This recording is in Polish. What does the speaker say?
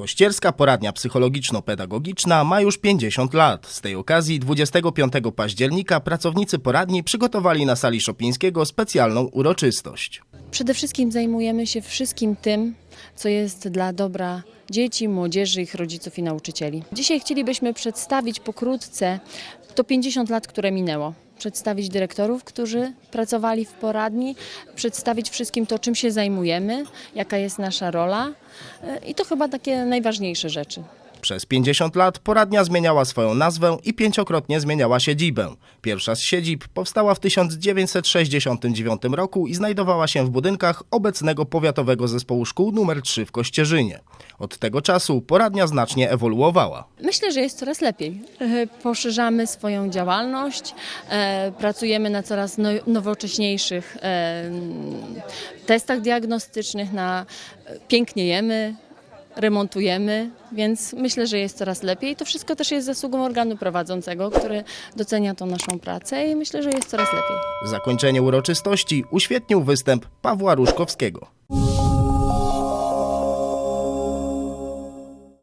Kościerska Poradnia Psychologiczno-Pedagogiczna ma już 50 lat. Z tej okazji 25 października pracownicy poradni przygotowali na sali Szopińskiego specjalną uroczystość. Przede wszystkim zajmujemy się wszystkim tym, co jest dla dobra dzieci, młodzieży, ich rodziców i nauczycieli. Dzisiaj chcielibyśmy przedstawić pokrótce to 50 lat, które minęło. Przedstawić dyrektorów, którzy pracowali w poradni, przedstawić wszystkim to, czym się zajmujemy, jaka jest nasza rola e, i to chyba takie najważniejsze rzeczy. Przez 50 lat poradnia zmieniała swoją nazwę i pięciokrotnie zmieniała siedzibę. Pierwsza z siedzib powstała w 1969 roku i znajdowała się w budynkach obecnego Powiatowego Zespołu Szkół nr 3 w Kościerzynie. Od tego czasu poradnia znacznie ewoluowała. Myślę, że jest coraz lepiej. E, Poszerzamy swoją działalność, e, pracujemy na coraz no, nowocześniejszych testach diagnostycznych, na e, piękniejemy, remontujemy, więc myślę, że jest coraz lepiej. To wszystko też jest zasługą organu prowadzącego, który docenia tą naszą pracę i myślę, że jest coraz lepiej. Zakończenie uroczystości uświetnił występ Pawła Różkowskiego.